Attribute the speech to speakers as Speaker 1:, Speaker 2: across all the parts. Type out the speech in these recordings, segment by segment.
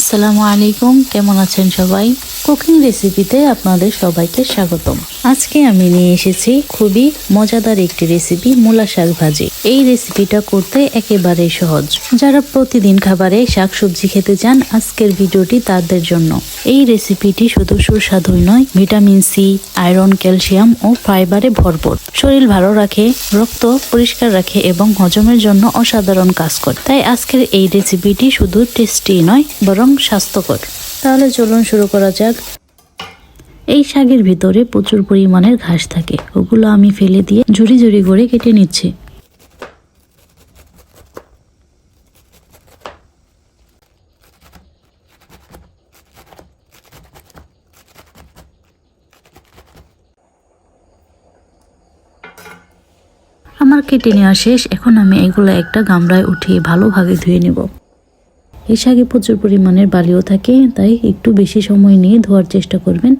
Speaker 1: আসসালামু আলাইকুম, কেমন আছেন সবাই? কুকিং রেসিপিতে আপনাদের সবাইকে স্বাগতম। আজকে আমি নিয়ে এসেছি খুবই মজাদার একটি রেসিপি, মূলা শাক ভাজি। এই রেসিপিটা করতে একেবারেই সহজ। যারা প্রতিদিন খাবারে শাক সবজি খেতে চান, আজকের ভিডিওটি তাদের জন্য। এই রেসিপিটি শুধু সুস্বাদুই নয় ভিটামিন সি আয়রন ক্যালসিয়াম ও ফাইবারে ভরপুর। শরীর ভালো রাখে, রক্ত পরিষ্কার রাখে এবং হজমের জন্য অসাধারণ কাজ করে। তাই আজকের এই রেসিপিটি শুধু টেস্টি নয়, বরং স্বাস্থ্যকর। তাহলে চলুন শুরু করা যাক। এই শাকের ভিতরে প্রচুর পরিমাণের ঘাস থাকে। ওগুলো আমি ফেলে দিয়ে ঝুড়ি ঝুড়ি করে কেটে নিচ্ছি। আমার কেটে নেওয়া শেষ, এখন আমি এগুলো একটা গামলায় উঠিয়ে ভালোভাবে ধুয়ে নেব। এই শাকে প্রচুর পরিমাণের বালিও থাকে, তাই একটু বেশি সময় নিয়ে ধোয়ার চেষ্টা করবেন।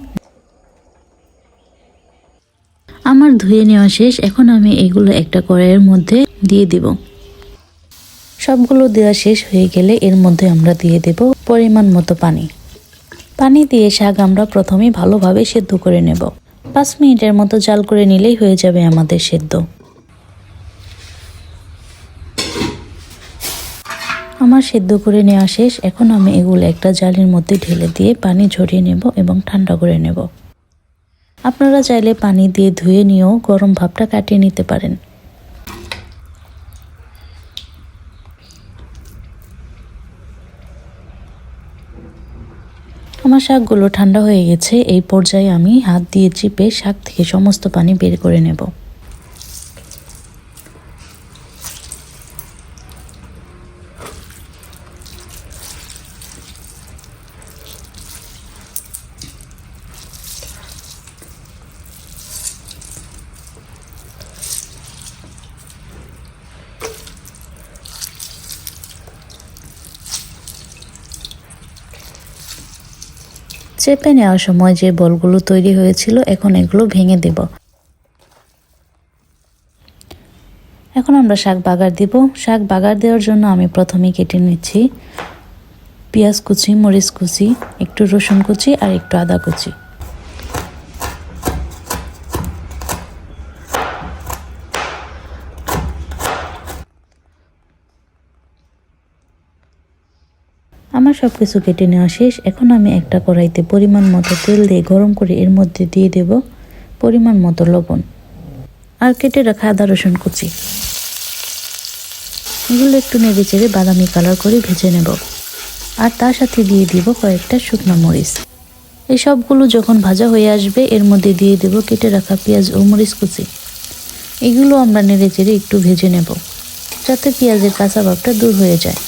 Speaker 1: আমার ধুয়ে নেওয়া শেষ, এখন আমি এগুলো একটা কড়াইয়ের মধ্যে দিয়ে দিব। সবগুলো দেওয়া শেষ হয়ে গেলে এর মধ্যে আমরা দিয়ে দেব পরিমাণ মতো পানি। পানি দিয়ে শাক আমরা প্রথমে ভালোভাবে সেদ্ধ করে নেব। পাঁচ মিনিটের মতো জাল করে নিলেই হয়ে যাবে আমাদের সেদ্ধ। আমার সেদ্ধ করে নেওয়া শেষ, এখন আমি এগুলো একটা জালের মধ্যে ঢেলে দিয়ে পানি ঝরিয়ে নেব এবং ঠান্ডা করে নেব। আপনারা চাইলে পানি দিয়ে ধুয়ে নিয়েও গরম ভাবটা কাটিয়ে নিতে পারেন। আমার শাকগুলো ঠান্ডা হয়ে গেছে, এই পর্যায়ে আমি হাত দিয়ে চিপে শাক থেকে সমস্ত পানি বের করে নেব। চেপে নেওয়ার সময় যে বলগুলো তৈরি হয়েছিল, এখন এগুলো ভেঙে দেব। এখন আমরা শাক বাগার দিব। শাক বাগার দেওয়ার জন্য আমি প্রথমে কেটে নিচ্ছি পেঁয়াজ কুচি, মরিচ কুচি, একটু রসুন কুচি আর একটু আদা কুচি। আমার সব কিছু কেটে নেওয়া শেষ। এখন আমি একটা কড়াইতে পরিমাণ মতো তেল দিয়ে গরম করে এর মধ্যে দিয়ে দেব পরিমাণ মতো লবণ আর কেটে রাখা আদা রসুন কুচি। এগুলো একটু নেড়ে চেড়ে বাদামি কালার করে ভেজে নেব। আর তার সাথে দিয়ে দিব কয়েকটা শুকনো মরিচ। এই সবগুলো যখন ভাজা হয়ে আসবে, এর মধ্যে দিয়ে দেব কেটে রাখা পেঁয়াজ ও মরিচ কুচি। এগুলো আমরা নেড়ে চেড়ে একটু ভেজে নেব, যাতে পেঁয়াজের কাঁচা ভাবটা দূর হয়ে যায়।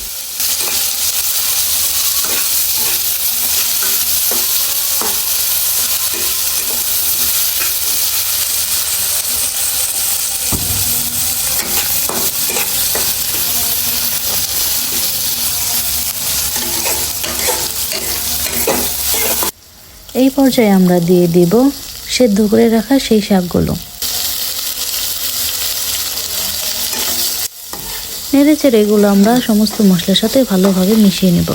Speaker 1: এই পর্যায়ে আমরা দিয়ে দিব সেদ্ধ করে রাখা সেই শাকগুলো। নেড়ে চেড়ে এগুলো আমরা সমস্ত মশলার সাথে ভালোভাবে মিশিয়ে নেব।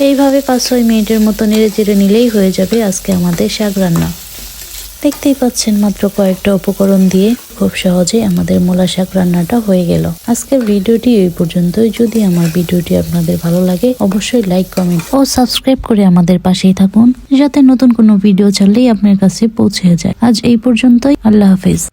Speaker 1: এইভাবে পাঁচ ছয় মিনিটের মতো নেড়ে চেড়ে নিলেই হয়ে যাবে আজকে আমাদের শাক রান্না। দেখতেই পাচ্ছেন মাত্র কয়েকটা উপকরণ দিয়ে খুব সহজে আমাদের মোলা শাক রান্নাটা হয়ে গেল। আজকের ভিডিওটি এই পর্যন্তই। যদি আমার ভিডিওটি আপনাদের ভালো লাগে, অবশ্যই লাইক, কমেন্ট ও সাবস্ক্রাইব করে আমাদের পাশেই থাকুন, যাতে নতুন কোনো ভিডিও ছাড়লেই আপনার কাছে পৌঁছে যায়। আজ এই পর্যন্তই। আল্লাহ হাফিজ।